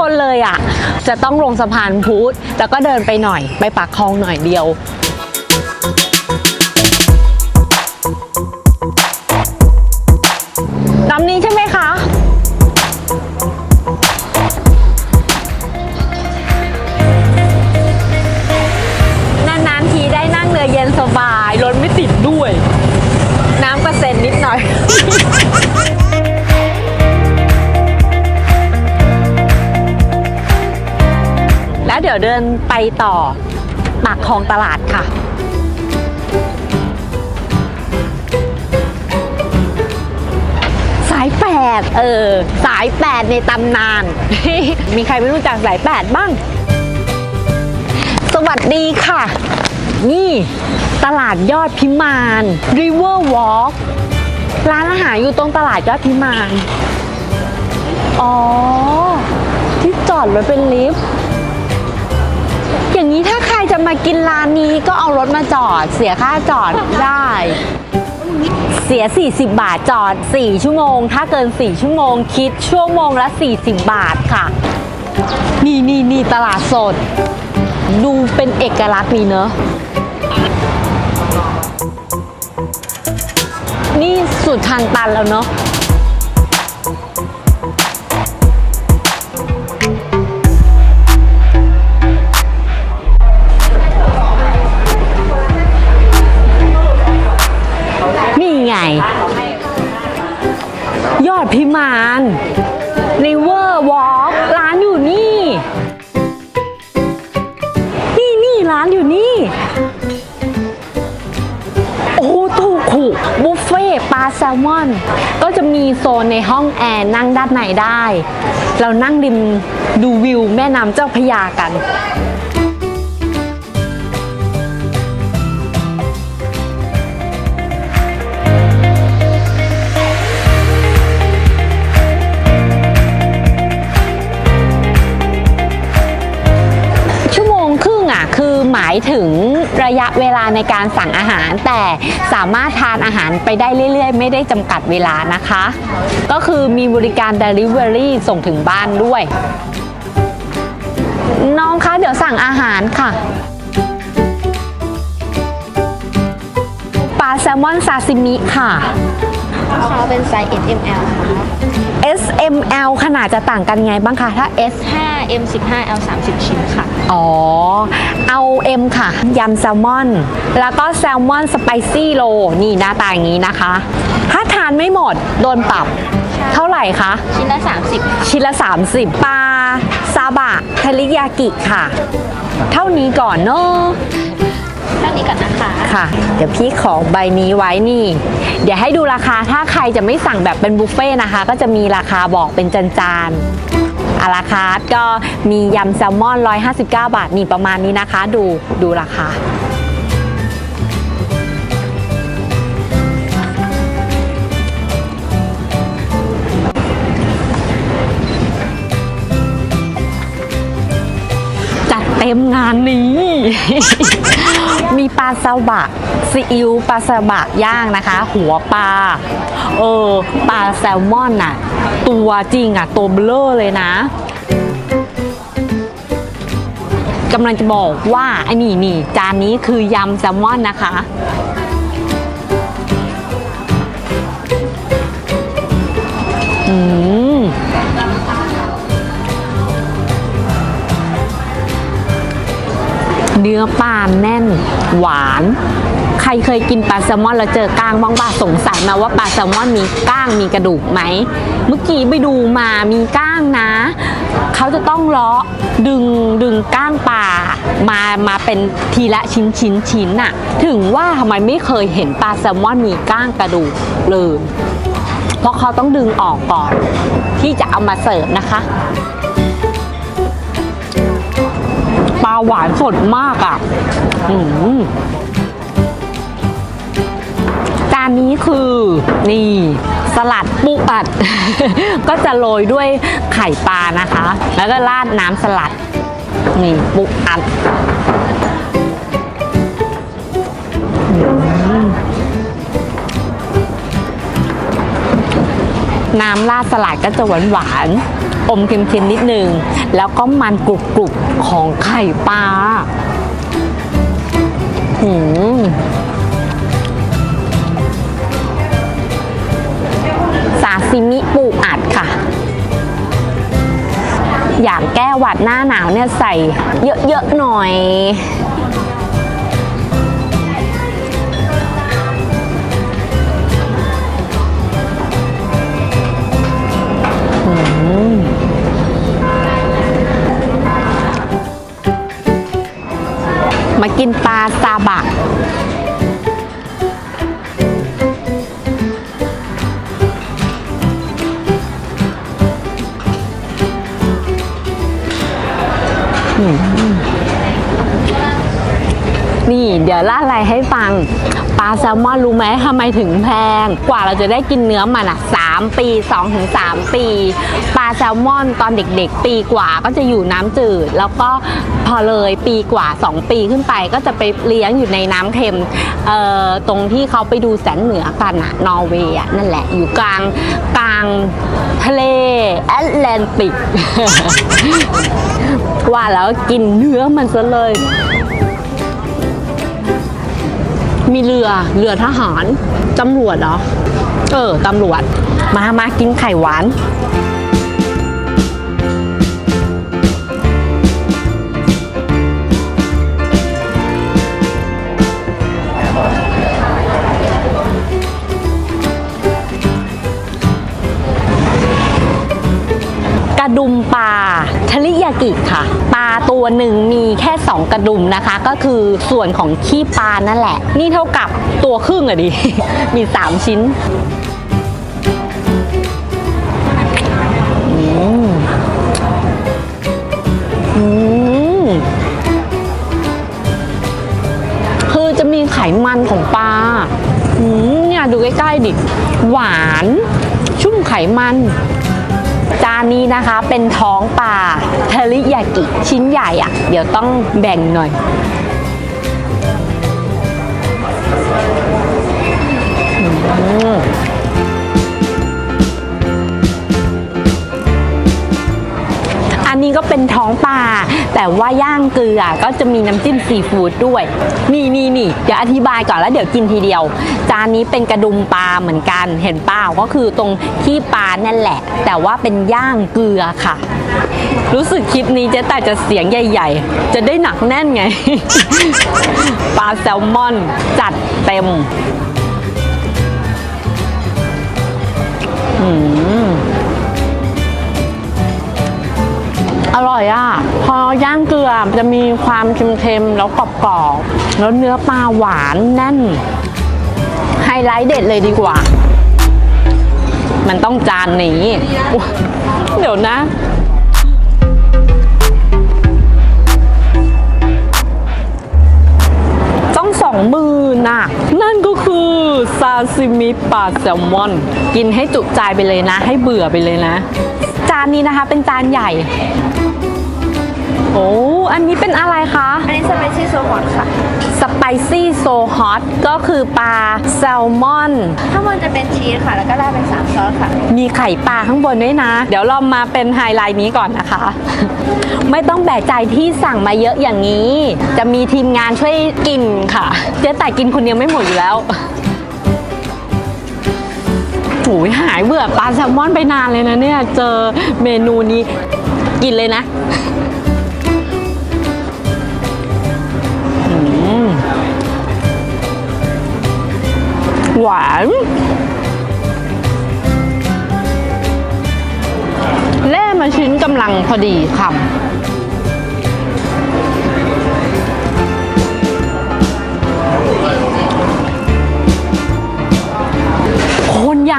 คนเลยอะ จะต้องลงสะพานพุทธแล้วก็เดินไปหน่อยไปปากคลองหน่อยเดียวลำนี้ใช่ไหมคะนานๆทีได้นั่งเรือเย็นสบายรถไม่ติดด้วย น้ำกระเซ็นนิดหน่อย ดี๋ยวเดินไปต่อปากคลองตลาดค่ะ สายแปดเออ สายแปดในตำนาน มีใครไม่รู้จักสายแปดบ้าง สวัสดีค่ะ นี่ ตลาดยอดพิมาน River Walk ร้านอาหารอยู่ตรงตลาดยอดพิมาน อ๋อ ที่จอดรถเป็นลิฟต์ อย่างนี้ถ้าใครจะมากินร้านนี้ก็เอารถมาจอด เสียค่าจอดได้ เสีย 40 บาทจอด 4 ชั่วโมง ถ้าเกิน 4 ชั่วโมง คิดชั่วโมงละ 40 บาทค่ะ นี่นี่นี่ตลาดสด ดูเป็นเอกลักษณ์ดีเนอะนี่สุดทางตันแล้วเนอะ พิมาน River Walk ร้านอยู่นี่ นี่นี่ร้านอยู่นี่ โอ้ถูกถูกบุฟเฟ่ต์ปลาแซลมอน ก็จะมีโซนในห้องแอร์นั่งด้านในได้ เรานั่งริมดูวิวแม่น้ำเจ้าพระยากัน หมายถึงระยะเวลาในการสั่งอาหาร แต่สามารถทานอาหารไปได้เรื่อย ๆ ไม่ได้จำกัดเวลานะคะ ก็คือมีบริการ Delivery ส่งถึงบ้านด้วย น้องคะเดี๋ยวสั่งอาหารค่ะปลาแซลมอนซาซิมิค่ะ เขาเป็นไซส์ S M L ค่ะ S M L ขนาดจะต่างกันไงบ้างคะ ถ้า S 5 M 15 L 30 ชิ้นค่ะ อ๋อ เอา M ค่ะ ยำแซลมอน แล้วก็แซลมอนสไปซี่โล นี่หน้าตาอย่างนี้นะคะ ถ้าทานไม่หมดโดนปรับ เท่าไหร่คะ ชิ้นละ 30 ค่ะ ชิ้นละ 30 ปลาซาบะเทริยากิค่ะ เท่านี้ก่อนเนอะ เท่านี้ก่อนนะคะ ค่ะ เดี๋ยวพี่ขอใบนี้ไว้นี่ เดี๋ยวให้ดูราคาถ้าใครจะไม่สั่งแบบเป็นบุฟเฟ่นะคะ ก็จะมีราคาบอกเป็นจานๆอาราคาร์ทก็มียำแซลมอน 159 บาทนี่ประมาณนี้นะคะ ดูดูราคาจัดเต็มงานนี้ มีปลาซาบะซีอิ๊วปลาซาบะย่างนะคะ หัวปลาเออปลาแซลมอนน่ะ ตัวจริงอะตัวเบลอเลยนะกำลังจะบอกว่าไอ้นี่นี่จานนี้คือยำแซลมอนนะคะอืม เนื้อปลาแน่น หวาน ใครเคยกินปลาแซลมอนแล้วเจอก้างบ้างป่ะสงสัยมาว่าปลาแซลมอนมีก้างมีกระดูกไหม เมื่อกี้ไปดูมามีก้างนะ เขาจะต้องเลาะดึงดึงก้างปลามามาเป็นทีละชิ้นชิ้นชิ้นอะถึงว่าทำไมไม่เคยเห็นปลาแซลมอนมีก้างกระดูกเลยเพราะเขาต้องดึงออกก่อน ที่จะเอามาเสิร์ฟนะคะ หวานสดมากอะจานนี้คือนี่สลัดปูอัด ก็จะโรยด้วยไข่ปลานะคะ แล้วก็ราดน้ำสลัด นี่ปูอัดน้ำราดสลัดก็จะหวานหวาน อมเค็มๆนิดนึง แล้วก็มันกรุบๆของไข่ปลาหืมซาซิมิปูอัดค่ะ อยากแก้หวัดหน้าหนาวเนี่ยใส่เยอะๆหน่อย มากินปลาซาบะ ล่าอะไรให้ฟังปลาแซลมอนรู้ไหมทำไมถึงแพง กว่าเราจะได้กินเนื้อมันอะ3ปี2-3ถึง3ปี ปลาแซลมอนตอนเด็กๆ ปีกว่าก็จะอยู่น้ำจืด แล้วก็พอเลยปีกว่า 2 ปีขึ้นไปก็จะไปเลี้ยงอยู่ในน้ำเค็มเอ่อตรงที่เขาไปดูแสงเหนือกันอะนอร์เวย์นั่นแหละอยู่กลางกลางทะเลแอตแลนติกว่าแล้วกินเนื้อมันซะเลย มีเรือเรือทหารตำรวจเหรอ เออตำรวจ มามากินไข่หวานกระดุมปลาทะลิยากิค่ะ ตัวหนึ่งมีแค่ 2 กระดุมนะคะ ก็คือส่วนของขี้ปลานั่นแหละ นี่เท่ากับตัวครึ่งอะดิ มี 3 ชิ้นคือจะมีไขมันของปลาอืมเนี่ยดูใกล้ ๆ ดิ หวาน ชุ่มไขมัน จานนี้นะคะเป็นท้องปลาเทริยากิชิ้นใหญ่อะ่ะ เดี๋ยวต้องแบ่งหน่อย นี้ก็เป็นท้องปลาแต่ว่าย่างเกลือก็จะมีน้ำจิ้มซีฟู้ดด้วย นี่นี่นี่เดี๋ยวอธิบายก่อนแล้วเดี๋ยวกินทีเดียว จานนี้เป็นกระดุมปลาเหมือนกัน เห็นเปล่าก็คือตรงที่ปลานั่นแหละ แต่ว่าเป็นย่างเกลือค่ะ รู้สึกคลิปนี้เจ๊แต่จะเสียงใหญ่ ๆ จะได้หนักแน่นไง ปลาแซลมอนจัดเต็ม อืม ร่อยอะ พอย่างเกลือจะมีความเค็มๆ แล้วกรอบๆ แล้วเนื้อปลาหวานแน่น ไฮไลท์เด็ดเลยดีกว่า มันต้องจานนี้ เดี๋ยวนะต้องสองมื่นน่ะนั่นก็คือซาซิมิปลาแซลมอน กินให้จุใจไปเลยนะ ให้เบื่อไปเลยนะ จานนี้นะคะเป็นจานใหญ่ โอ้อันนี้เป็นอะไรคะ อันนี้สไปซี่โซฮอตค่ะ สไปซี่โซฮอตก็คือปลาแซลมอน ข้างบนจะเป็นชีสค่ะ แล้วก็ราดเป็น3ซอสค่ะ มีไข่ปลาข้างบนด้วยนะ เดี๋ยวเรามาเป็นไฮไลท์นี้ก่อนนะคะ ไม่ต้องแบกใจที่สั่งมาเยอะอย่างนี้ จะมีทีมงานช่วยกินค่ะ เจ๊แต่กินคนเดียวไม่หมดอยู่แล้วโอ้ยหายเบื่อปลาแซลมอนไปนานเลยนะเนี่ย เจอเมนูนี้กินเลยนะ หวานแล่มาชิ้นกำลังพอดีคำ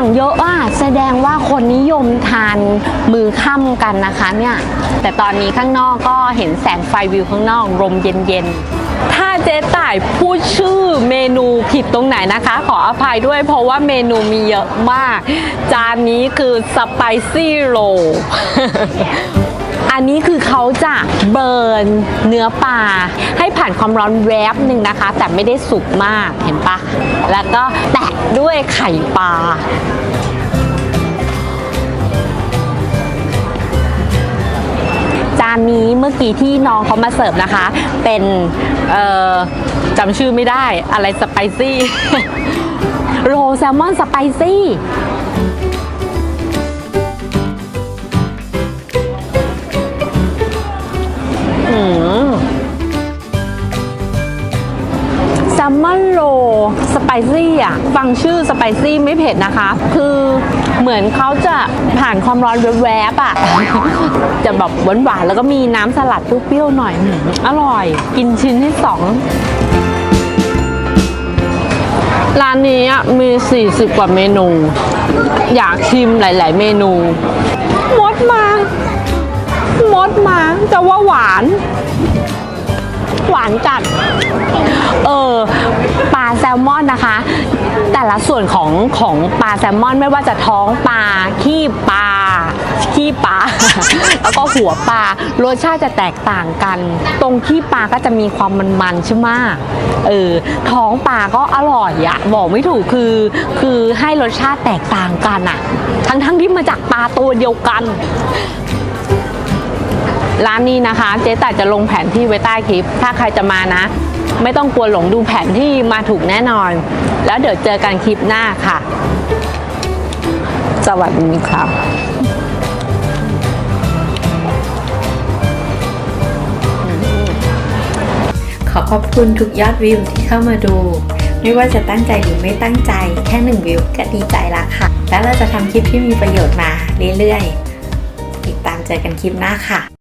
อย่างเยอะอะแสดงว่าคนนิยมทานมือค่ำกันนะคะเนี่ยแต่ตอนนี้ข้างนอกก็เห็นแสงไฟวิวข้างนอกลมเย็นๆ ถ้าเจ๊ต่ายพูดชื่อเมนูผิดตรงไหนนะคะ ขออภัยด้วยเพราะว่าเมนูมีเยอะมาก จานนี้คือสไปซี่โร อันนี้คือเขาจะเบิร์นเนื้อปลาให้ผ่านความร้อนแวบหนึ่งนะคะ แต่ไม่ได้สุกมากเห็นปะแล้วก็แตะด้วยไข่ปลาร้านนี้เมื่อกี้ที่น้องเขามาเสิร์ฟนะคะ เป็นจำชื่อไม่ได้อะไรสไปซี่ โรแซลมอนสไปซี่ แซลมอนโรสไปซี่อะ ฟังชื่อสไปซี่ไม่เผ็ดนะคะ คือเหมือนเขาจะผ่านความร้อนแวบๆอะ จะแบบหวานๆแล้วก็มีน้ำสลัดเปรี้ยวๆหน่อยอืมอร่อย กินชิ้นที่สองร้านนี้อะมี 40 กว่าเมนู อยากชิมหลาย ๆ เมนู มดมา มดมาจะว่าหวาน หวานจัด เออปลาแซลมอนนะคะ แต่ละส่วนของของปลาแซลมอนไม่ว่าจะท้องปลาขี้ปลาขี้ปลา แล้วก็หัวปลารสชาติจะแตกต่างกัน ตรงขี้ปลาก็จะมีความมันๆใช่ไหมเออท้องปลาก็อร่อยอะบอกไม่ถูกคือคือให้รสชาติแตกต่างกันอะทั้งๆที่มาจากปลาตัวเดียวกัน ร้านนี้นะคะ เจ๊แต่จะลงแผนที่ไว้ใต้คลิป ถ้าใครจะมานะ ไม่ต้องกลัวหลงดูแผนที่มาถูกแน่นอน แล้วเดี๋ยวเจอกันคลิปหน้าค่ะ สวัสดีค่ะขอขอบคุณทุกยอดวิวที่เข้ามาดู ไม่ว่าจะตั้งใจหรือไม่ตั้งใจ แค่หนึ่งวิวก็ดีใจละค่ะ แล้วเราจะทำคลิปที่มีประโยชน์มาเรื่อยๆ ติดตามเจอกันคลิปหน้าค่ะ